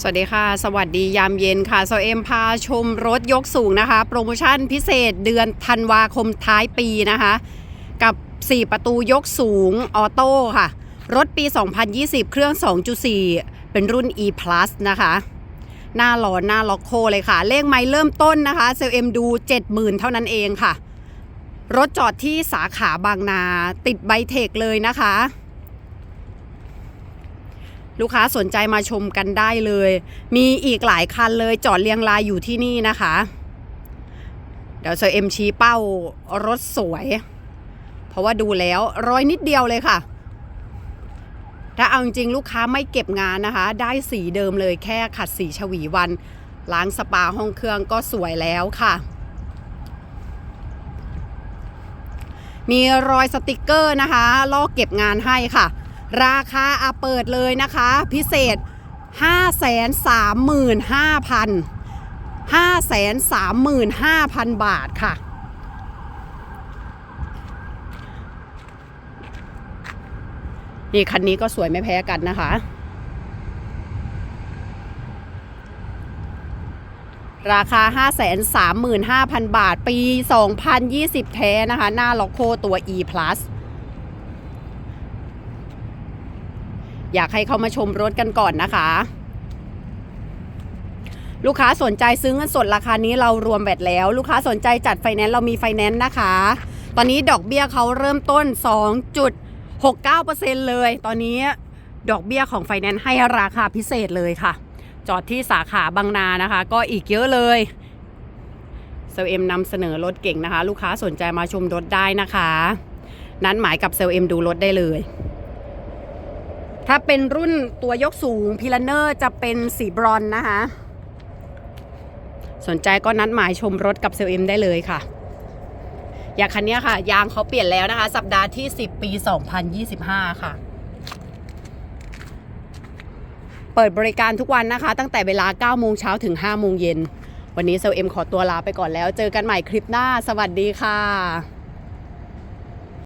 สวัสดีค่ะ สวัสดียามเย็นค่ะโซเอ็มพาชมรถยกสูงนะคะ โปรโมชั่นพิเศษเดือนธันวาคมท้ายปีนะคะ กับ 4 ประตูยกสูงออโต้ค่ะ รถปี 2020 เครื่อง 2.4 เป็นรุ่น e plus นะคะ หน้าหลอนหน้าล็อกโคเลยค่ะ เลขไม้เริ่มต้นนะคะเซลเอ็มดู 70,000 เท่านั้นเองค่ะ รถจอดที่สาขาบางนาติดใบเทคเลยนะคะ ลูกค้าสนใจมาชมกันได้เลย มีอีกหลายคันเลยจอดเรียงรายอยู่ที่นี่นะคะ เดี๋ยวเซอร์เอ็มชี้เป้ารถสวย เพราะว่าดูแล้วร้อยนิดเดียวเลยค่ะ ถ้าเอาจริงๆลูกค้าไม่เก็บงานนะคะ ได้สีเดิมเลยแค่ขัดสีฉวีวัน ล้างสปาห้องเครื่องก็สวยแล้วค่ะมีรอยสติกเกอร์นะคะลอกเก็บงานให้ค่ะ ราคาอาเปิดเลยนะคะ พิเศษ 535,000 535,000 บาทค่ะนี่คันนี้ก็สวยไม่แพ้กันนะคะ ราคา 535,000 บาท ปี 2020 แท้นะคะ หน้าล็อกโคตัว e plus อยากให้เขามาชมรถกันก่อนนะคะ ลูกค้าสนใจซื้อเงินสดราคานี้เรารวมแบตแล้ว ลูกค้าสนใจจัดไฟแนนซ์เรามีไฟแนนซ์นะคะ ตอนนี้ดอกเบี้ยเขาเริ่มต้น 2.69%เลย ตอนนี้ดอกเบี้ยของไฟแนนซ์ให้ราคาพิเศษเลยค่ะ จอดที่สาขาบางนานะคะ ก็อีกเยอะเลยเซลเอ็มนำเสนอรถเก่งนะคะ ลูกค้าสนใจมาชมรถได้นะคะ นั้นหมายกับเซลเอ็มดูรถได้เลย ถ้าเป็นรุ่นตัวยกสูงพิลเนอร์จะเป็นสีบรอนนะคะ สนใจก็นัดหมายชมรถกับเซลเอ็มได้เลยค่ะ อย่างคันนี้ค่ะ ยางเขาเปลี่ยนแล้วนะคะ สัปดาห์ที่ 10 ปี 2025 ค่ะ เปิดบริการทุกวันนะคะ ตั้งแต่เวลา 9 โมงเช้าถึง 5 โมงเย็น วันนี้เซลเอ็มขอตัวลาไปก่อนแล้ว เจอกันใหม่คลิปหน้า สวัสดีค่ะ